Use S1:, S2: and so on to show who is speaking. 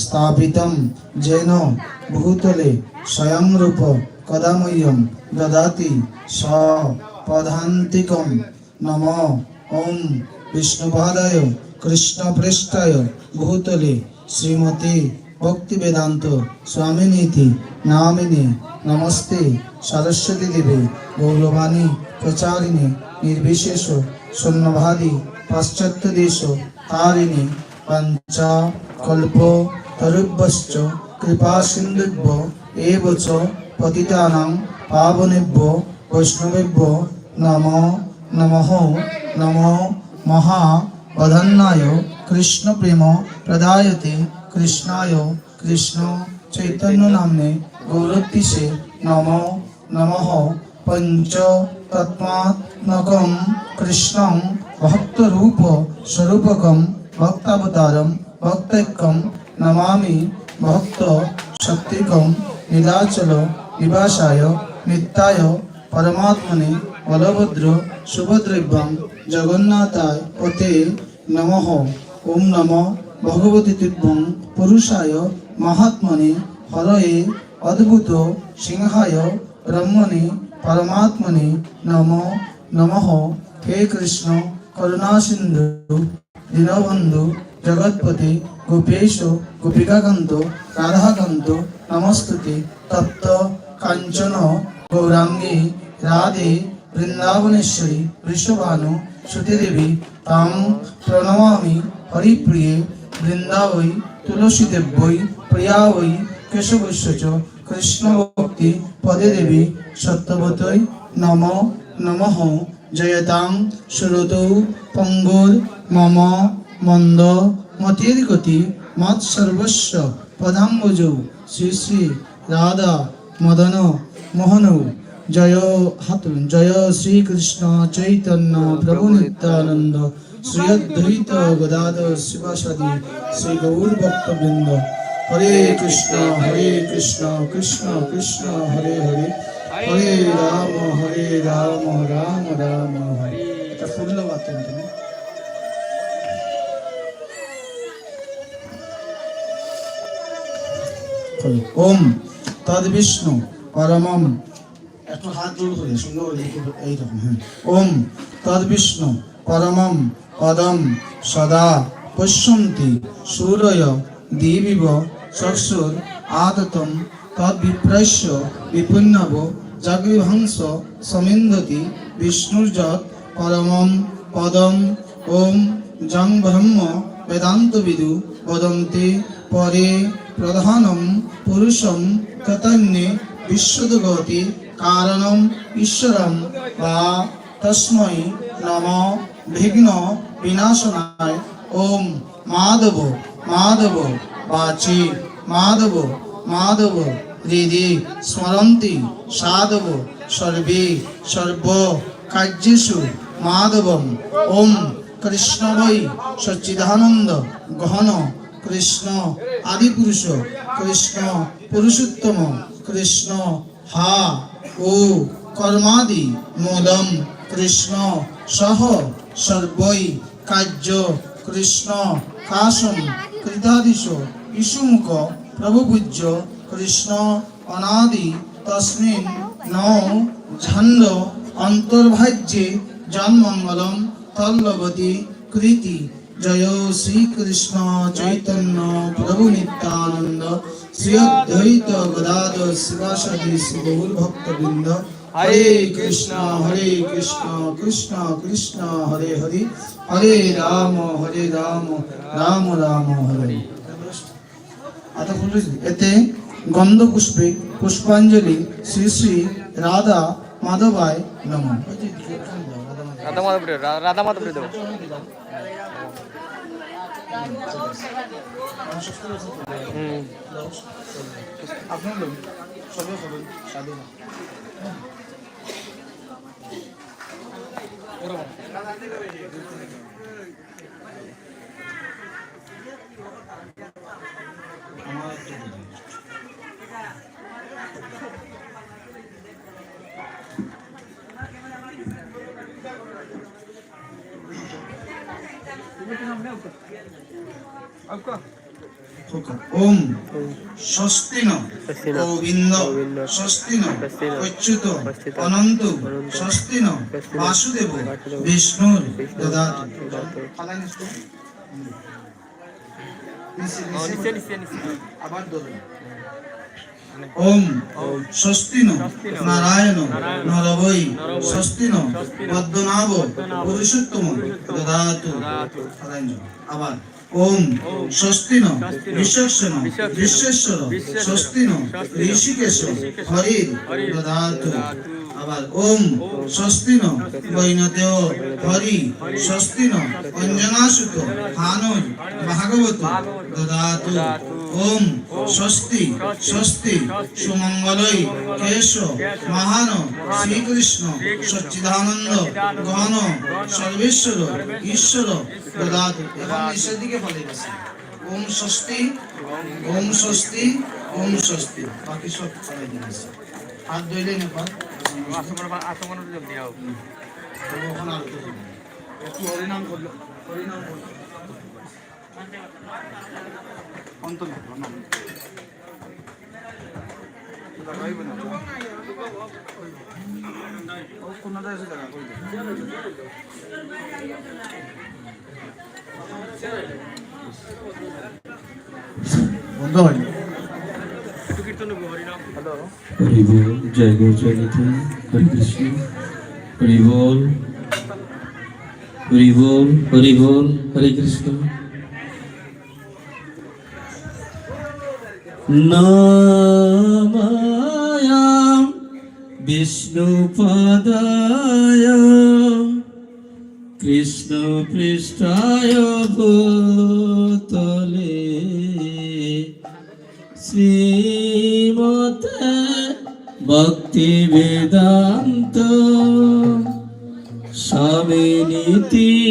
S1: স্থাপিতম যেন ভূতলে স্বয়ং রূপ কদাময়ম দদাতি স পদান্তিকম নম ওম বিষ্ণুপাদায় কৃষ্ণপৃষ্ঠায় ভূতলে শ্রীমতী ভক্তি বেদান্ত স্বামিনীতি নামিনী নমস্তে সরস্বতী দেবী গৌরবাণী প্রচারিণী নির্বিশেষ শূন্যবাদী পাশ্চাত্য দেশ তারিণী पंच कल्प तरुभ्यश्च कृपा सिंधुभ्यो एव च पावनेभ्यो वैष्णवेभ्यो नमो नमः नमो कृष्ण प्रेम प्रदायते कृष्णाय कृष्ण चैतन्य नामने गौरतिशे नमो नमः पंच तत्त्वात्मकं कृष्णं भक्तरूपस्वरूपकं ভক্তাবতারম ভক্তৈক্যম নমামি ভক্ত শক্তিকম নীলাচল নিবাসায় নিত্যায় পরমাত্মনে বলভদ্র শুভদ্রব্যম জগন্নাথায় পতে নম ওম নম ভগবতী তুভ্যং পুরুষায় মহাত্মনে হরয়ে অদ্ভুত সিংহায় ব্রহ্মণে পরমাত্মনে নম নম হে কৃষ্ণ করুণাসিন্ধু দীনবন্ধু জগৎপতি গোপেশ গোপিকাকান্ত রাধাকান্ত নমস্তুতি তপ্ত কাঞ্চন গৌরাঙ্গী রাধে বৃন্দাবনেশ্বরী বৃষভানু শ্রুতিদেবী তাম প্রণমামি হরিপ্রিয়ে বৃন্দাবৈ তুলসীদেব্যৈ প্রিয়াবৈ কেশবৈশ্য কৃষ্ণ ভক্তি পদে দেবী সত্যবতৈ নম নমঃ জয়তাং সুরতৌ পঙ্গুর মম মন্দ মতির গতি মত সর্বস্ব পদাম্বুজ শ্রী শ্রী রাধা মদন মোহন জয় হাত জয় শ্রীকৃষ্ণ চৈতন্য প্রভু নিত্যানন্দ শ্রী অদ্বৈত গদাধর শিবাসাদি শ্রী গৌর ভক্তবৃন্দ হরে কৃষ্ণ হরে কৃষ্ণ কৃষ্ণ কৃষ্ণ হরে হরে হরে রাম হরে রাম রাম রাম হরে এটা ফুল বাতেন তুমি ওম তদ বিষ্ণু পরমম একটু হাত জোর করে সুন্দর এইরকম হ্যাঁ ওম তদ বিষ্ণু পরমম পদম সদা পশ্যন্তি সূরয় দিবিব চক্ষুর আদতম তদ্ভিপ্রস্য বিপুণ্যব জাগ্রীভংস সমিন্ধতি বিষ্ণুর্যত পরমম পদম ওম জং ব্রহ্ম বেদান্তবিদু বদন্তি পরে প্রধানম পুরুষম কতন্যে বিশ্বদগতি কারণম ঈশ্বরম বা তস্মৈ নম বিঘ্ন বিনাশনায় ওম মাধব মাধব বাচি মাধব মাধব হৃদি স্মরন্তি সাধব সর্বে সর্ব কার্যেশু মাধবম ওম কৃষ্ণ বৈ সচ্চিদানন্দ গহন কৃষ্ণ আদিপুরুষ কৃষ্ণ পুরুষোত্তম কৃষ্ণ হা ও কর্মাদি মোদম কৃষ্ণ সহ সর্বই কার্য কৃষ্ণ কাশম কৃতাদিশ ইসুমুখ প্রভুপূজ্য কৃষ্ণ অনাদি তস্মিন নৌ ঝান্ড অন্তর্ভাজ্যে জন্মঙ্গলম তল্লবতী কৃতি জয় শ্রীকৃষ্ণ চৈতন্য প্রভু নিত্যানন্দ শ্রী অদ্বৈত গদাধর শিবাসদি শিবহুল ভক্তবৃন্দ হরে কৃষ্ণ হরে কৃষ্ণ কৃষ্ণ কৃষ্ণ হরে হরি হরে রাম হরে রাম রাম রাম হরে এতে গন্ধপুষ্পে পুষ্পাঞ্জলি শ্রী শ্রী রাধা মাধবায় নম মাধব ওম স্বস্তিন গোবিন্দ স্বস্তিন অচ্যুত অনন্ত স্বস্তিন বাসুদেব বিষ্ণুর দদাত আবার দোদন ওম স্বস্তিন নারায়ণ নরবৈ স্বস্তিন পদ্মনাভ পুরুষোত্তম দদাতু আবার ওম স্বস্তিন বিশ্বসন বিশ্বেশ্বর স্বস্তিন ঋষিকেশ হরির দদাতু আবার ওম স্বস্তিন বৈনদেও হরি স্বস্তিন অঞ্জনাসুত হানৈ ভাগবত দদাতু ওম স্বস্তি স্বস্তি সুমঙ্গলই কেশ মহান শ্রীকৃষ্ণ সচিদানন্দ গণ সর্বেশ্বর ঈশ্বর প্রদাত এবং ঈশ্বর দিকে ফলে গেছে ওম স্বস্তি ওম স্বস্তি ওম স্বস্তি বাকি সব ফলে গেছে হাত ধরলে নেপাল হরিনাম হরিনাম অন্তর্ভুক্ত নাম
S2: কোনটা এসে দেখা করে বন্ধ হয়নি হরিবল জয় গুরু জয় গীতা হরিবল হরিবল হরিবল হরে নামায়াম বিষ্ণুপদায়াম কৃষ্ণ পৃষ্ঠায় ভূতলে শ্রীমতে ভক্তি বেদান্ত স্বামী নীতি